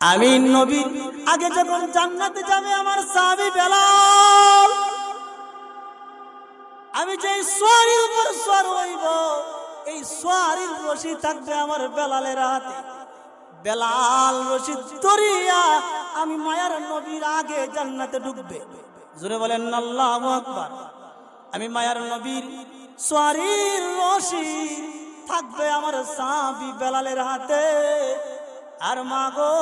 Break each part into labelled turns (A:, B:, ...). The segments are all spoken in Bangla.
A: আমি নবী, আগে যখন জান্নাতে যাবে আমার সাহাবী বেলাল, আমি যে সোয়ারির উপর সোয়ার হইব, এই সোয়ারির রশি থাকবে আমার বেলালের হাতে। বেলাল রশি ধরিয়া আমি মায়ার নবীর আগে জান্নাতে ঢুকবে। জোরে বলেন, আল্লাহু আকবার। আমি মায়ার নবীর সোয়ারির রশি থাকবে আমার সাহাবী বেলালের হাতে। আর মাগো,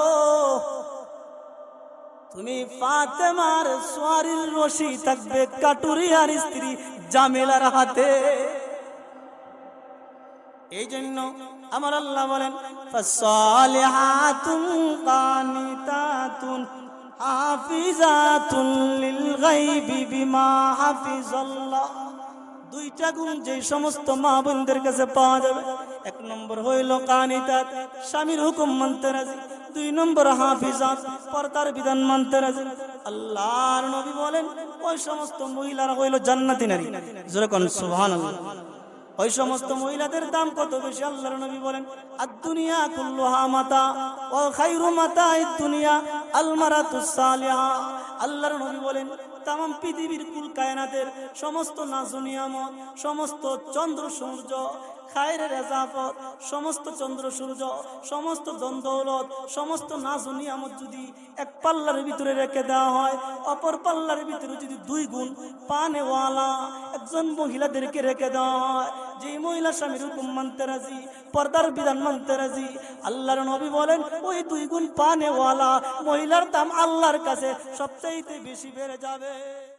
A: তুমি ফাতেমার সোয়ারির রশি থাকবে কাটুরিয়ার স্ত্রী জামেলার হাতে। এই জন্য আমার আল্লাহ বলেন, ফাসালিহাতুন কানিতাতুন হাফিজাতুন লিল গায়বি বিমা হাফিজাল্লাহ। দুইটা গুণ যে সমস্ত মা বোনদের কাছে পাওয়া যাবে। এক নম্বর হইল কানিতাত স্বামীর হুকুম মানতে রাজি। দুই নম্বর হাফিজাত, পর্দার বিধান মানতে রাজি। আল্লাহর নবী বলেন, ওই সমস্ত মহিলারা হইল জান্নাতি নারী। যেরকম সুবহানাল্লাহ। ওই সমস্ত মহিলাদের দাম কত বেশি? আল্লাহর নবী বলেন আর দুনিয়া কুল্লুহা মাতা ও খাইরু মাতা দুনিয়া আলমারাতুস সালিহা। আল্লাহর নবী বলেন তাম পৃথিবীর কুল কায়নাতের সমস্ত নাজনিয়ামত সমস্ত চন্দ্র সূর্য খায়রের রেজাফত, সমস্ত চন্দ্র সূর্য, সমস্ত দ্বন্দ্বলত সমস্ত নাজনিয়ামত যদি এক পাল্লার ভিতরে রেখে দেওয়া হয়, অপর পাল্লার ভিতরে যদি দুই গুণ পানেওয়ালা একজন মহিলাদেরকে রেখে দেওয়া হয় যে মহিলা স্বামীর হুকুম মানতে রাজি, পর্দার বিধান মানতে রাজি, আল্লাহর নবী বলেন, ওই দুই গুণ পানেওয়ালা মহিলার দাম আল্লাহর কাছে সবচাইতে বেশি বেড়ে যাবে। yeah.